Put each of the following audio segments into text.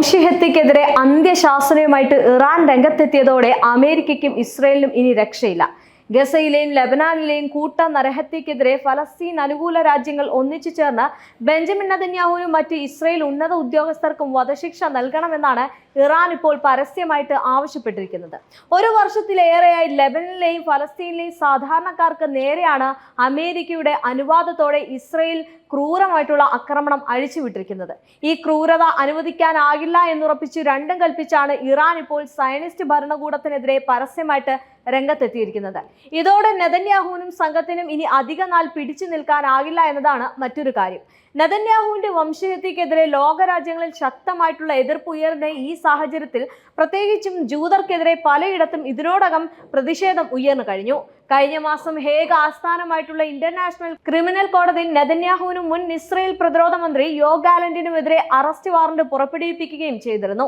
വംശഹത്യക്കെതിരെ അന്ത്യശാസനയുമായിട്ട് Iran രംഗത്തെത്തിയതോടെ അമേരിക്കയ്ക്കും ഇസ്രയേലിനും ഇനി രക്ഷയില്ല. ഗസയിലെയും ലബനാനിലെയും കൂട്ട നരഹത്യക്കെതിരെ ഫലസ്തീൻ അനുകൂല രാജ്യങ്ങൾ ഒന്നിച്ചു ചേർന്ന് ബെഞ്ചമിൻ നദന്യാഹുവിനും മറ്റ് ഇസ്രയേൽ ഉന്നത ഉദ്യോഗസ്ഥർക്കും വധശിക്ഷ നൽകണമെന്നാണ് ഇറാൻ ഇപ്പോൾ പരസ്യമായിട്ട് ആവശ്യപ്പെട്ടിരിക്കുന്നത്. ഒരു വർഷത്തിലേറെയായി ലെബനിലെയും ഫലസ്തീനിലെയും സാധാരണക്കാർക്ക് നേരെയാണ് അമേരിക്കയുടെ അനുവാദത്തോടെ ഇസ്രയേൽ ക്രൂരമായിട്ടുള്ള ആക്രമണം അഴിച്ചുവിട്ടിരിക്കുന്നത്. ഈ ക്രൂരത അനുവദിക്കാനാകില്ല എന്നുറപ്പിച്ച് രണ്ടും കൽപ്പിച്ചാണ് ഇറാൻ ഇപ്പോൾ സയനിസ്റ്റ് ഭരണകൂടത്തിനെതിരെ പരസ്യമായിട്ട് രംഗത്തെത്തിയിരിക്കുന്നത്. ഇതോടെ നെതന്യാഹുവിനും സംഘത്തിനും ഇനി അധിക നാൾ പിടിച്ചു നിൽക്കാനാകില്ല എന്നതാണ് മറ്റൊരു കാര്യം. നെതന്യാഹുവിന്റെ വംശഹത്യക്കെതിരെ ലോകരാജ്യങ്ങളിൽ ശക്തമായിട്ടുള്ള എതിർപ്പ് ഉയർന്ന ഈ സാഹചര്യത്തിൽ പ്രത്യേകിച്ചും ജൂതർക്കെതിരെ പലയിടത്തും ഇതിനോടകം പ്രതിഷേധം ഉയർന്നു കഴിഞ്ഞു. കഴിഞ്ഞ മാസം ഹേഗ് ആസ്ഥാനമായിട്ടുള്ള ഇന്റർനാഷണൽ ക്രിമിനൽ കോടതി നെതന്യാഹുവിനും മുൻ ഇസ്രയേൽ പ്രതിരോധ മന്ത്രി യോ ഗാലന്റിനുമെതിരെ അറസ്റ്റ് വാറന്റ് പുറപ്പെടുവിപ്പിക്കുകയും ചെയ്തിരുന്നു.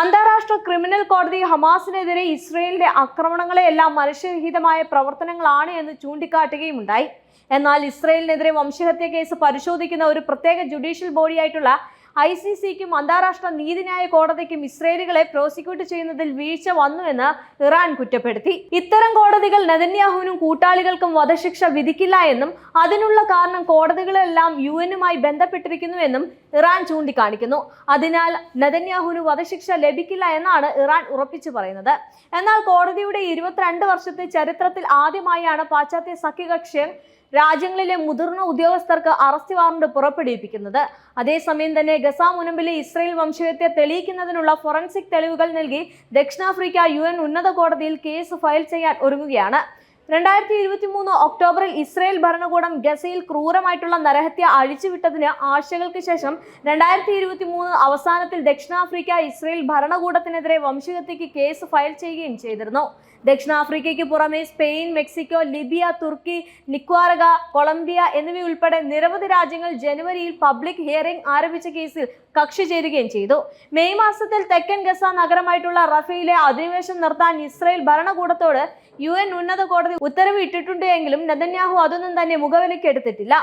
അന്താരാഷ്ട്ര ക്രിമിനൽ കോടതി ഹമാസിനെതിരെ ഇസ്രയേലിന്റെ ആക്രമണങ്ങളെയെല്ലാം മനുഷ്യരഹിതമായ പ്രവർത്തനങ്ങളാണ് എന്ന് ചൂണ്ടിക്കാട്ടുകയും ഉണ്ടായി എന്നാൽ ഇസ്രയേലിനെതിരെ വംശഹത്യ കേസ് പരിശോധിക്കുന്ന ഒരു പ്രത്യേക ജുഡീഷ്യൽ ബോഡിയായിട്ടുള്ള ഐ സി സിക്കും അന്താരാഷ്ട്ര നീതിന്യായ കോടതിക്കും ഇസ്രയേലുകളെ പ്രോസിക്യൂട്ട് ചെയ്യുന്നതിൽ വീഴ്ച വന്നുവെന്ന് ഇറാൻ കുറ്റപ്പെടുത്തി. ഇത്തരം കോടതികൾ നെതന്യാഹുവിനും കൂട്ടാളികൾക്കും വധശിക്ഷ വിധിക്കില്ല എന്നും അതിനുള്ള കാരണം കോടതികളെല്ലാം യു എന്നുമായി ബന്ധപ്പെട്ടിരിക്കുന്നു എന്നും ഇറാൻ ചൂണ്ടിക്കാണിക്കുന്നു. അതിനാൽ നെതന്യാഹുവിന് വധശിക്ഷ ലഭിക്കില്ല എന്നാണ് ഇറാൻ ഉറപ്പിച്ചു പറയുന്നത്. എന്നാൽ കോടതിയുടെ ഇരുപത്തിരണ്ട് വർഷത്തെ ചരിത്രത്തിൽ ആദ്യമായാണ് പാശ്ചാത്യ സഖ്യകക്ഷ്യം രാജ്യങ്ങളിലെ മുതിർന്ന ഉദ്യോഗസ്ഥർക്ക് അറസ്റ്റ് വാറണ്ട് പുറപ്പെടുവിപ്പിക്കുന്നത്. അതേസമയം തന്നെ ഗസ മുനമ്പിലെ ഇസ്രയേൽ വംശീയത്തെ തെളിയിക്കുന്നതിനുള്ള ഫോറൻസിക് തെളിവുകൾ നൽകി ദക്ഷിണാഫ്രിക്ക യു ഉന്നത കോടതിയിൽ കേസ് ഫയൽ ചെയ്യാൻ ഒരുങ്ങുകയാണ്. രണ്ടായിരത്തി ഇരുപത്തി മൂന്ന് ഒക്ടോബറിൽ ഇസ്രയേൽ ഭരണകൂടം ഗസയിൽ ക്രൂരമായിട്ടുള്ള നരഹത്യ അഴിച്ചുവിട്ടതിന് ആഴ്ചകൾക്ക് ശേഷം രണ്ടായിരത്തി ഇരുപത്തി മൂന്ന് അവസാനത്തിൽ ദക്ഷിണാഫ്രിക്ക ഇസ്രയേൽ ഭരണകൂടത്തിനെതിരെ വംശഹത്യക്ക് കേസ് ഫയൽ ചെയ്യുകയും ചെയ്തിരുന്നു. ദക്ഷിണാഫ്രിക്കയ്ക്ക് പുറമെ സ്പെയിൻ മെക്സിക്കോ ലിബിയ തുർക്കി നിക്വാറഗ കൊളംബിയ എന്നിവയുൾപ്പെടെ നിരവധി രാജ്യങ്ങൾ ജനുവരിയിൽ പബ്ലിക് ഹിയറിംഗ് ആരംഭിച്ച കേസിൽ കക്ഷി ചേരുകയും ചെയ്തു. മെയ് മാസത്തിൽ തെക്കൻ ഗസ നഗരമായിട്ടുള്ള റഫയിലെ അധിനിവേശം നിർത്താൻ ഇസ്രയേൽ ഭരണകൂടത്തോട് യു ഉന്നത കോടതി ഉത്തരവ് ഇട്ടിട്ടുണ്ട് എങ്കിലും നെതന്യാഹു അതൊന്നും തന്നെ മുഖവിലയ്ക്ക് എടുത്തിട്ടില്ല.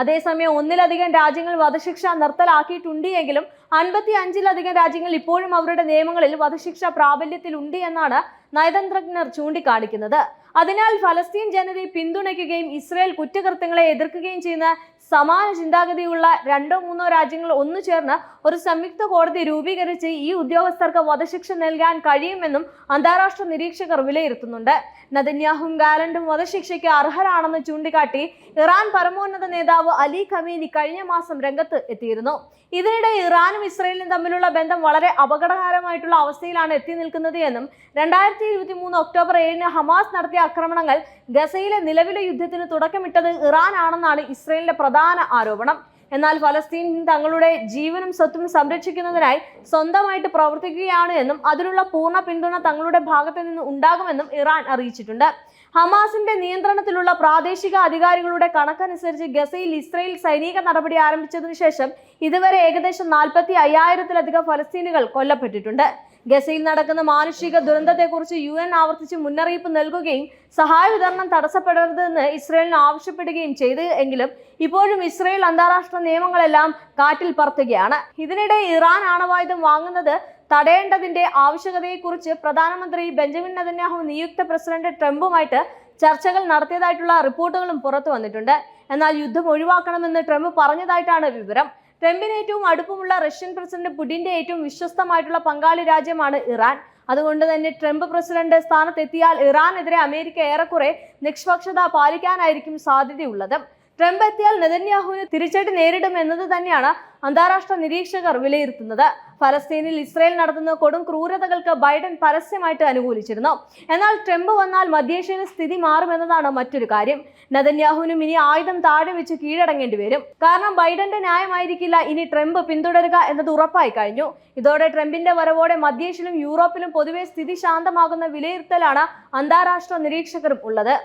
അതേസമയം ഒന്നിലധികം രാജ്യങ്ങൾ വധശിക്ഷ നിർത്തലാക്കിയിട്ടുണ്ട് എങ്കിലും അൻപത്തി അഞ്ചിലധികം രാജ്യങ്ങൾ ഇപ്പോഴും അവരുടെ നിയമങ്ങളിൽ വധശിക്ഷ പ്രാബല്യത്തിലുണ്ട് എന്നാണ് നയതന്ത്രജ്ഞർ ചൂണ്ടിക്കാണിക്കുന്നത്. അതിനാൽ ഫലസ്തീൻ ജനതയെ പിന്തുണയ്ക്കുകയും ഇസ്രയേൽ കുറ്റകൃത്യങ്ങളെ എതിർക്കുകയും ചെയ്യുന്ന സമാന ചിന്താഗതിയുള്ള രണ്ടോ മൂന്നോ രാജ്യങ്ങൾ ഒന്നു ചേർന്ന് ഒരു സംയുക്ത കോടതി രൂപീകരിച്ച് ഈ ഉദ്യോഗസ്ഥർക്ക് വധശിക്ഷ നൽകാൻ കഴിയുമെന്നും അന്താരാഷ്ട്ര നിരീക്ഷകർ വിലയിരുത്തുന്നുണ്ട്. നദന്യാഹും ഗാലൻഡും വധശിക്ഷയ്ക്ക് അർഹരാണെന്ന് ചൂണ്ടിക്കാട്ടി ഇറാൻ പരമോന്നത നേതാവ് അലി ഖമീനി കഴിഞ്ഞ മാസം രംഗത്ത് എത്തിയിരുന്നു. ഇതിനിടെ ഇറാനും ഇസ്രയേലും തമ്മിലുള്ള ബന്ധം വളരെ അപകടകരമായിട്ടുള്ള അവസ്ഥയിലാണ് എത്തി നിൽക്കുന്നത് എന്നും രണ്ടായിരത്തി ഇരുപത്തി മൂന്ന് ഒക്ടോബർ ഏഴിന് ഹമാസ് നടത്തിയ ആക്രമണങ്ങൾ ഗസയിലെ നിലവിലെ യുദ്ധത്തിന് തുടക്കമിട്ടത് ഇറാൻ ആണെന്നാണ് ഇസ്രയേലിന്റെ പ്രധാന ആരോപണം. എന്നാൽ ഫലസ്തീൻ തങ്ങളുടെ ജീവനും സ്വത്തും സംരക്ഷിക്കുന്നതിനായി സ്വന്തമായിട്ട് പ്രവർത്തിക്കുകയാണ് എന്നും അതിനുള്ള പൂർണ പിന്തുണ തങ്ങളുടെ ഭാഗത്തു നിന്ന് ഉണ്ടാകുമെന്നും ഇറാൻ അറിയിച്ചിട്ടുണ്ട്. ഹമാസിന്റെ നിയന്ത്രണത്തിലുള്ള പ്രാദേശിക അധികാരികളുടെ കണക്കനുസരിച്ച് ഗസയിൽ ഇസ്രയേൽ സൈനിക നടപടി ആരംഭിച്ചതിനു ശേഷം ഇതുവരെ ഏകദേശം നാൽപ്പത്തി അയ്യായിരത്തിലധികം ഫലസ്തീനുകൾ കൊല്ലപ്പെട്ടിട്ടുണ്ട്. ഗസയിൽ നടക്കുന്ന മാനുഷിക ദുരന്തത്തെക്കുറിച്ച് യു എൻ ആവർത്തിച്ച് മുന്നറിയിപ്പ് നൽകുകയും സഹായ വിതരണം തടസ്സപ്പെടരുതെന്ന് ഇസ്രയേലിന് ആവശ്യപ്പെടുകയും ചെയ്തു എങ്കിലും ഇപ്പോഴും ഇസ്രയേൽ അന്താരാഷ്ട്ര നിയമങ്ങളെല്ലാം കാറ്റിൽ പറത്തുകയാണ്. ഇതിനിടെ ഇറാൻ ആണവായുധം വാങ്ങുന്നത് തടയേണ്ടതിന്റെ ആവശ്യകതയെക്കുറിച്ച് പ്രധാനമന്ത്രി ബെഞ്ചമിൻ നെതന്യാഹു നിയുക്ത പ്രസിഡന്റ് ട്രംപുമായിട്ട് ചർച്ചകൾ നടത്തിയതായിട്ടുള്ള റിപ്പോർട്ടുകളും പുറത്തു വന്നിട്ടുണ്ട്. എന്നാൽ യുദ്ധം ഒഴിവാക്കണമെന്ന് ട്രംപ് പറഞ്ഞതായിട്ടാണ് വിവരം. ട്രംപിന് ഏറ്റവും അടുപ്പമുള്ള റഷ്യൻ പ്രസിഡന്റ് പുടിന്റെ ഏറ്റവും വിശ്വസ്തമായിട്ടുള്ള പങ്കാളി രാജ്യമാണ് ഇറാൻ. അതുകൊണ്ട് തന്നെ ട്രംപ് പ്രസിഡന്റ് സ്ഥാനത്തെത്തിയാൽ ഇറാനെതിരെ അമേരിക്ക ഏറെക്കുറെ നിഷ്പക്ഷത പാലിക്കാനായിരിക്കും സാധ്യതയുള്ളത്. ട്രംപ് എത്തിയാൽ നെതന്യാഹുവിന് തിരിച്ചടി നേരിടും എന്നത് തന്നെയാണ് അന്താരാഷ്ട്ര നിരീക്ഷകർ വിലയിരുത്തുന്നത്. ഫലസ്തീനിൽ ഇസ്രയേൽ നടത്തുന്ന കൊടും ക്രൂരതകൾക്ക് ബൈഡൻ പരസ്യമായിട്ട് അനുകൂലിച്ചിരുന്നു. എന്നാൽ ട്രംപ് വന്നാൽ മധ്യേഷ്യയിലെ സ്ഥിതി മാറുമെന്നതാണ് മറ്റൊരു കാര്യം. നെതന്യാഹുവിനും ഇനി ആയുധം താഴെ വെച്ച് കീഴടങ്ങേണ്ടി വരും. കാരണം ബൈഡന്റെ ന്യായമായിരിക്കില്ല ഇനി ട്രംപ് പിന്തുടരുക എന്നത് ഉറപ്പായി കഴിഞ്ഞു. ഇതോടെ ട്രംപിന്റെ വരവോടെ മധ്യേഷ്യയിലും യൂറോപ്പിലും പൊതുവെ സ്ഥിതി ശാന്തമാകുന്ന വിലയിരുത്തലാണ് അന്താരാഷ്ട്ര നിരീക്ഷകരും ഉള്ളത്.